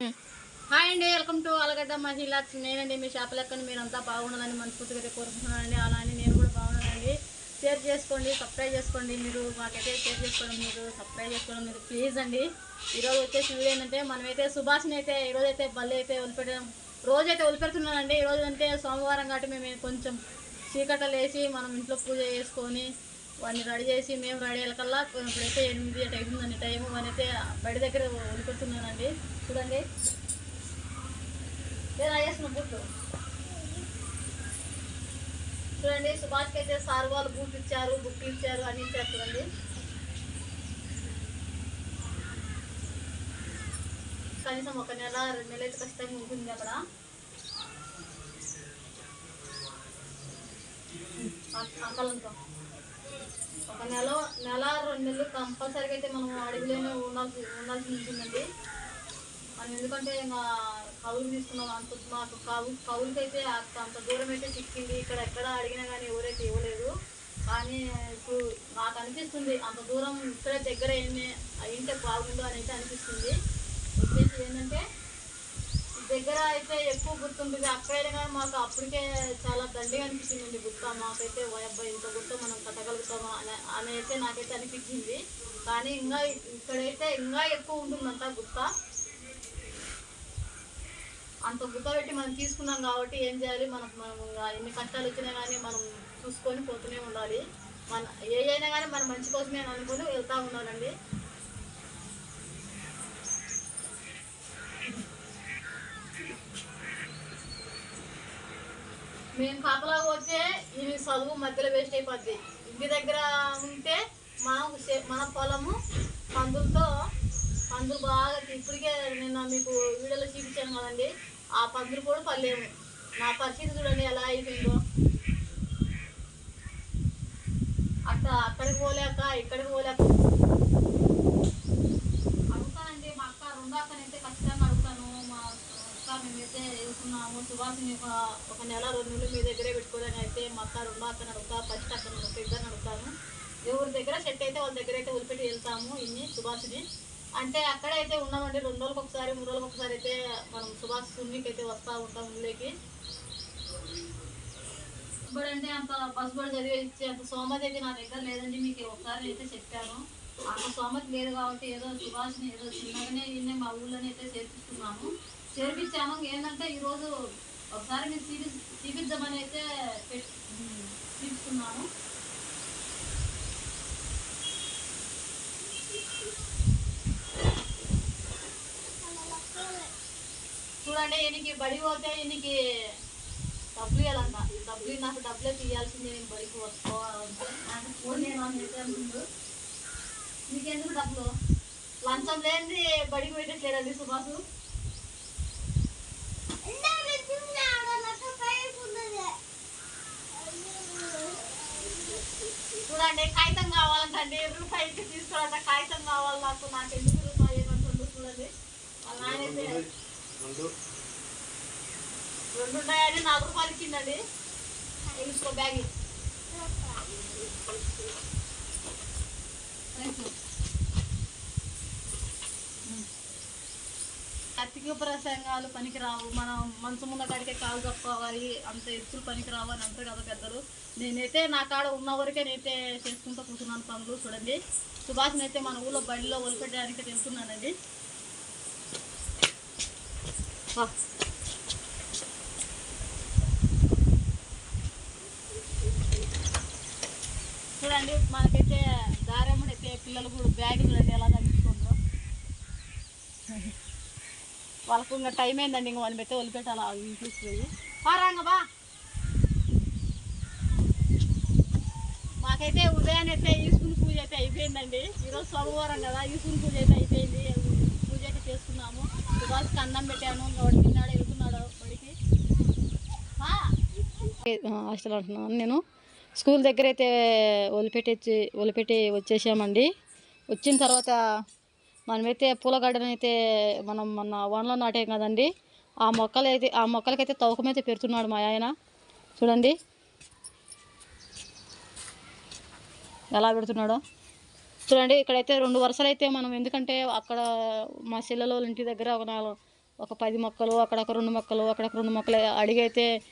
Hi అండి welcome to Allagadda మహిళా నేనండి మీ షాప్ లెక్కని మీరంతా బాగుండాలని మనస్ఫూర్తిగా అయితే కోరుకుంటున్నానండి అలానే నేను కూడా బాగున్నానండి. షేర్ చేసుకోండి సబ్స్క్రైబ్ చేసుకోండి. మీరు మాకైతే షేర్ చేసుకోవడం మీరు సబ్స్క్రైబ్ చేసుకోవడం మీరు ప్లీజ్ అండి. ఈరోజు వచ్చేసి వీడియో ఏంటంటే మనమైతే సుభాష్ని అయితే ఈరోజు అయితే బల్లి అయితే వదిలిపెట్టడం రోజు అయితే వదిలిపెడుతున్నానండి. ఈరోజు అంటే సోమవారం కాబట్టి మేము కొంచెం చీకట లేచి మనం ఇంట్లో పూజ చేసుకొని వాడిని రెడీ చేసి మేము రెడీ అయ్యేకల్లా ఇప్పుడైతే ఎనిమిది అటు అవుతుందండి టైం. వాడిని అయితే దగ్గర వదిలిపెడుతున్నానండి చూడండి. నేను అయ్యేసిన బుట్లు? చూడండి సుభాష్కి అయితే సార్ వాళ్ళు బూట్లు ఇచ్చారు బుక్లు ఇచ్చారు అన్ని ఇచ్చారు చూడండి. కనీసం ఒక నెల రెండు నెలలు అయితే ఖచ్చితంగా ఉంటుంది అక్కడ. అక్కలంతా ఒక నెల నెల రెండు నెలలు కంపల్సరీగా అయితే మనం అడవిలోనే ఉండాల్సి ఉండాల్సి ఉంటుందండి. మనం ఎందుకంటే ఇంకా కవులు తీసుకున్నాం అంత మాకు కవు కవులకి అయితే అంత అంత దూరం అయితే చిక్కింది ఇక్కడ ఎక్కడ అడిగినా కానీ ఎవరైతే ఇవ్వలేదు. కానీ ఇప్పుడు నాకు అనిపిస్తుంది అంత దూరం ఇక్కడ దగ్గర ఏమి అయింటే బాగుండు అని అయితే అనిపిస్తుంది. వచ్చేసి ఏంటంటే దగ్గర అయితే ఎక్కువ గుర్తుంటుంది. అక్కడైనా కానీ మాకు అప్పటికే చాలా దండిగా అనిపించిందండి గుర్త మాకైతే అబ్బాయి ఇంత గుర్త మనం కట్టగలుగుతామా అని అని అయితే నాకైతే అనిపించింది. కానీ ఇంకా ఇక్కడైతే ఇంకా ఎక్కువ ఉంటుందంట గుర్త అంత గుర్త పెట్టి మనం తీసుకున్నాం కాబట్టి ఏం చేయాలి? మనకు మనం ఎన్ని కష్టాలు వచ్చినా కానీ మనం చూసుకొని పోతూనే ఉండాలి. మన ఏ అయినా కానీ మన మంచి కోసమే అని అనుకుని వెళ్తూ ఉండాలండి. మేము కాపలా పోతే ఈ చదువు మధ్యలో వేస్ట్ అయిపోద్ది. ఇంటి దగ్గర ఉంటే మనం మన పొలము పందులతో పందులు బాగా ఇప్పటికే నిన్న మీకు వీడియోలో చూపించాను కదండి. ఆ పందులు కూడా పర్లేము నా పరిస్థితి చూడండి ఎలా అయిపోయిందో. అట్ట అక్కడికి పోలేక ఇక్కడికి పోలేక అడుగుతానండి మా అక్క రెండో అక్కనైతే ఖచ్చితంగా అడుగుతాను మా అక్క మేమైతే వెళ్తున్నాము. సుభాషిని మేము ఒక నెల రెండు నెలలు మీ దగ్గరే పెట్టుకోవడానికి అయితే మా అక్క రెండో అక్కని అడుగుతా ఫస్ట్ అక్కని ఒక ఇద్దరు అడుగుతాను ఎవరి దగ్గర సెట్ అయితే వాళ్ళ దగ్గర అయితే వదిలిపెట్టి వెళ్తాము ఇన్ని సుభాష్ని. అంటే అక్కడైతే ఉన్నామండి రెండు రోజులకు ఒకసారి మూడు రోజులకు ఒకసారి అయితే మనం సుభాష్ సున్నికి అయితే వస్తూ ఉంటాం ఊళ్ళోకి ఇప్పుడు అంటే అంత బస్ కూడా చదివి ఇచ్చే అంత సోమతి అయితే నా దగ్గర లేదండి మీకు ఒకసారి అయితే చెప్పాను. అంత సోమతి లేదు కాబట్టి ఏదో సుభాష్ని ఏదో చిన్నగానే మా ఊళ్ళోనే అయితే చేర్పిస్తున్నాము. చేర్పించాము. ఏంటంటే ఈరోజు ఒకసారి మీరు చూపి చూపించమని అయితే పెట్ చూపిస్తున్నాము చూడండి ఈయనకి బడి పోతే ఈయనకి డబ్బులు ఇవ్వాలంట. డబ్బులు నాకు డబ్బులే తీయాల్సిందే నేను బడికి వస్తావాలంటే నాకు ఫోన్ నేను అని అయితే అంటుండు నీకెందుకు డబ్బులు? లంచం లేని బడికి పెట్టట్లేదండి సుభాసు చూడండి కాగితం కావాలంటండి రూపాయికి తీసుకోవాలంట కాగితం కావాలి నాకు నాకు ఎందుకు రూపాయి ఏమంటుండు చూడండి వాళ్ళ నాయనైతే రెండు రెండు. ఉన్నాయని నాలుగు రూపాయలు ఇచ్చిందండి. తీసుకో బ్యాగ్. ఇ. అతికి ప్రసంగాలు పనికిరావు. మనం మనసు ముందు కాడికే కాలు తప్పుకోవాలి అంత ఎత్తులు పనికిరావు అని అంటారు కదా పెద్దలు. నేనైతే నా కాడ ఉన్న వరకే నేనైతే చేసుకుంటూ కూర్చున్నాను పనులు చూడండి. సుభాష్ని అయితే మన ఊళ్ళో బడిలో వదిలిపెట్టడానికి వెళ్తున్నానండి చూడండి మనకైతే దారమ్మడి అయితే పిల్లలు కూడా బ్యాగ్ చూడండి ఎలా తగ్గించుకుంటారో వాళ్ళకు ఇంకా టైం అయిందండి ఇంకా వాళ్ళని అయితే వదిలిపెట్టాలి ఆ పోయి పారాంగ బా. మాకైతే ఉదయాన్నే అయితే ఈశ్వరుని పూజ అయితే అయిపోయిందండి. ఈరోజు సోమవారం కదా ఈశ్వరుని పూజ అయితే అయిపోయింది. పూజ అయితే చేసుకున్నాము. సుభాష్కి అన్నం పెట్టాను. వాడు తిన్నాడు వెళ్తున్నాడు బడికి హాస్టల్ అంటున్నాను నేను. స్కూల్ దగ్గర అయితే వదిలిపెట్టి వదిలిపెట్టి వచ్చేసామండి. వచ్చిన తర్వాత మనమైతే పూల గార్డెన్ అయితే మనం మన వనలో నాటాం కదండి. ఆ మొక్కలు అయితే ఆ మొక్కలకైతే తవ్వకమైతే పెడుతున్నాడు మా ఆయన. చూడండి. ఎలా పెడుతున్నాడో. చూడండి ఇక్కడైతే రెండు వరుసలు అయితే మనం ఎందుకంటే అక్కడ మా చెల్లెలో ఇంటి దగ్గర ఒక నాలుగు ఒక పది మొక్కలు అక్కడ ఒక రెండు మొక్కలు అక్కడ ఒక రెండు మొక్కలు అడిగైతే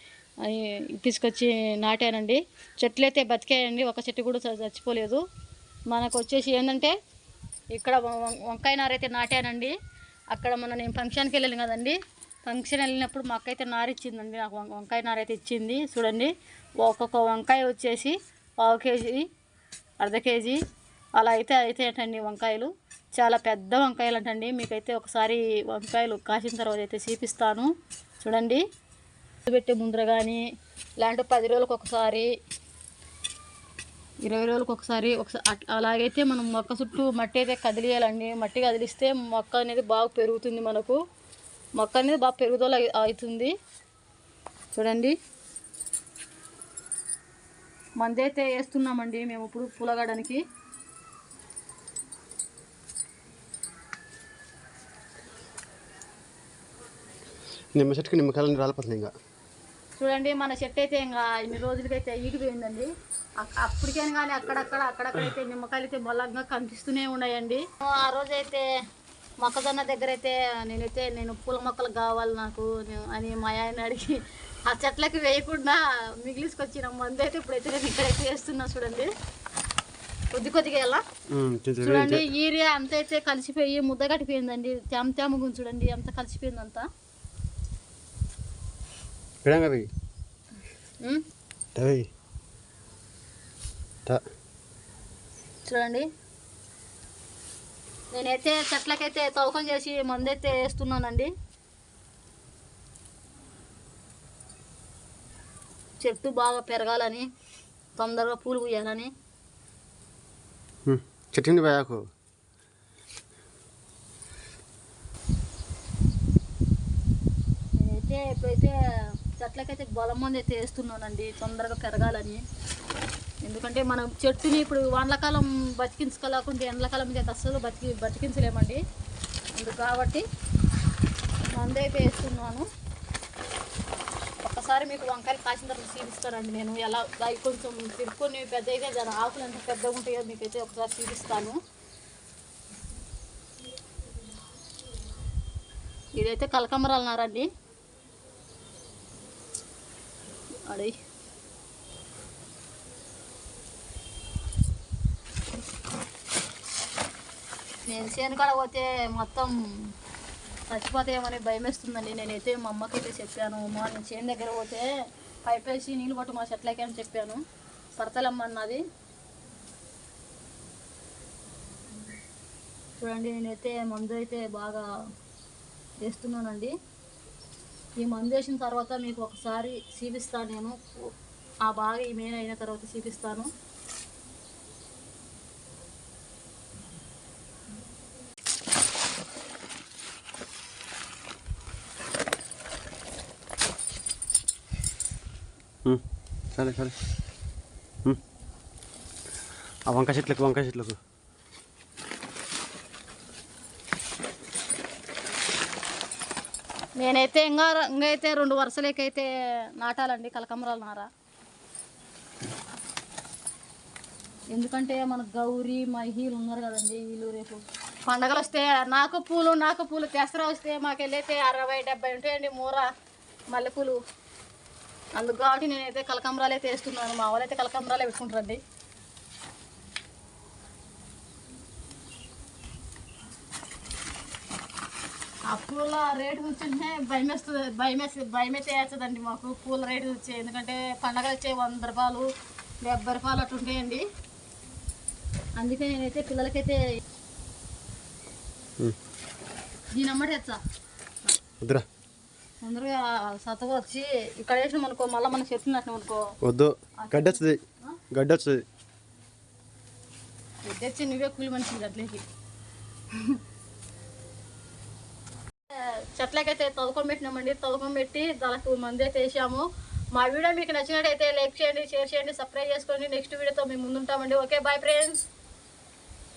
తీసుకొచ్చి నాటానండి. చెట్లు అయితే బతికాయండి ఒక చెట్టు కూడా చచ్చిపోలేదు. మనకు వచ్చేసి ఏంటంటే ఇక్కడ వంకాయ నారైతే నాటానండి. అక్కడ మొన్న నేను ఫంక్షన్కి వెళ్ళాను కదండి. ఫంక్షన్ వెళ్ళినప్పుడు మా అక్కయితే నారిచ్చిందండి నార ఇచ్చిందండి నాకు వం- వంకాయ నారైతే ఇచ్చింది. చూడండి ఒక్కొక్క వంకాయ వచ్చేసి పావు కేజీ అర్ధ కేజీ. అలా అయితే అయితే ఏంటండి వంకాయలు? చాలా పెద్ద వంకాయలు అంటండి మీకైతే ఒకసారి వంకాయలు కాసిన తర్వాత అయితే చూపిస్తాను. చూడండి. పెట్టే ముందర కానీ లేదంటే పది రోజులకు ఒకసారి ఇరవై రోజులకు ఒకసారి ఒకసారి అలాగైతే మనం మొక్క చుట్టూ మట్టి అయితే కదిలియాలండి. మట్టి కదిలిస్తే మొక్క అనేది బాగా పెరుగుతుంది మనకు. మొక్క అనేది బాగా పెరుగుదల అవుతుంది. చూడండి. మందైతే వేస్తున్నామండి మేము ఇప్పుడు పులగడానికి. నిమ్మ చెట్టుకి నిమ్మకాయలు రాలిపోతుంది ఇంకా. చూడండి మన చెట్టు అయితే ఇంకా ఇన్ని రోజులకైతే ఈగిపోయిందండి. అప్పటికైనా కానీ అక్కడక్కడ అక్కడక్కడైతే నిమ్మకాయలు అయితే బలంగా కనిపిస్తూనే ఉన్నాయండి. ఆ రోజైతే మొక్కజొన్న దగ్గర అయితే నేనైతే నేను పూల మొక్కలు కావాలి నాకు అని మా ఆయన అడిగి ఆ చెట్లకి వేయకుండా మిగిలిసుకొచ్చిన. మందు అయితే ఇప్పుడైతే నేను ఇక్కడైతే వేస్తున్నా చూడండి. కొద్ది కొద్దిగా ఎలా? చూడండి ఈరియా అంత అయితే కలిసిపోయి ముద్ద కట్టిపోయిందండి తేమ తేమగా చూడండి అంత కలిసిపోయింది అంతా చూడండి. నేనైతే చెట్లకైతే తవ్వకం చేసి మందైతే వేస్తున్నానండి. చెట్టు బాగా పెరగాలని తొందరగా పూలు పూయాలని. చెట్టు పోయాకు. నేనైతే ఇప్పుడైతే చెట్లకైతే బలం మంది అయితే వేస్తున్నానండి తొందరగా పెరగాలని. ఎందుకంటే మనం చెట్టుని ఇప్పుడు వానకాలం బతికించుకోలేకుంటే ఎండాకాలం అయితే అస్సలు బతికి బతికించలేమండి. అందుకు కాబట్టి మందైతే వేస్తున్నాను. ఒకసారి మీకు వంకాయలు కాసిన తర్వాత చూపిస్తానండి నేను. ఎలా అవి కొంచెం తిరుక్కొని పెద్దగా అయితే దాని ఆకులు ఎంత పెద్దగా ఉంటాయో మీకైతే ఒకసారి చూపిస్తాను. ఇదైతే కలకమరాలు నారండి. అడి నేను చేను కూడా పోతే మొత్తం చచ్చిపోతాయేమని భయం వేస్తుందండి నేనైతే మా అమ్మకైతే చెప్పాను మా నేను చేను దగ్గర పోతే పైప్ వేసి నీళ్ళు పట్టు మా చెట్లకి అని చెప్పాను. పడతలమ్మన్నది చూడండి నేనైతే మందు అయితే బాగా వేస్తున్నానండి. ఈ మందు వేసిన తర్వాత మీకు ఒకసారి చూపిస్తాను నేను. ఆ బాగా ఈ మెయిన్ అయిన తర్వాత చూపిస్తాను. సరే సరే. ఆ వంకాయ చెట్లకు వంకాయ చెట్లకు. నేనైతే ఇంకా ఇంకా అయితే రెండు వరుసలకైతే నాటాలండి కలకమరాలు నారా. ఎందుకంటే మన గౌరీ మహిళలు ఉన్నారు కదండి వీళ్ళు రేపు. పండగలు వస్తే నాకు పూలు నాకు పూలు తెసరా వస్తే మాకు వెళ్ళైతే అరవై డెబ్బై ఉంటాయండి మూర మల్లెపూలు. అందుకు కాబట్టి నేనైతే కలకమరాలు అయితే వేస్తున్నాను మా వాళ్ళైతే కలకమరాలే పెట్టుకుంటారండి. ఆ పూల రేటు కూర్చుంటే భయం వేస్తుంది. భయం వేస్తుంది భయం అయితే వేస్తుందండి మాకు. పూల రేటు వచ్చే ఎందుకంటే పండగలు వచ్చే వంద రూపాయలు డెబ్బై రూపాయలు అట్లా ఉంటాయండి. అందుకే నేనైతే పిల్లలకైతే ఉమ్, దీని అమ్మటి తెచ్చా వద్దురా. తొందరగా సతవ వచ్చి ఇక్కడ వేసినాం అనుకో మళ్ళీ మన చెట్లు నాటినాం అనుకో. వద్దు. గడ్డి వస్తుంది గడ్డి వస్తుంది తెచ్చి నువ్వే కూలి మనిషి గట్లకి చెట్లకైతే తవ్వుకొని పెట్టినామండి. తవ్వుకొని పెట్టి దానికి మంది అయితే వేసాము మా వీడియో మీకు నచ్చినట్టయితే లైక్ చేయండి షేర్ చేయండి సబ్స్క్రైబ్ చేసుకోండి. నెక్స్ట్ వీడియోతో మేము ముందుంటామండి. Okay bye friends.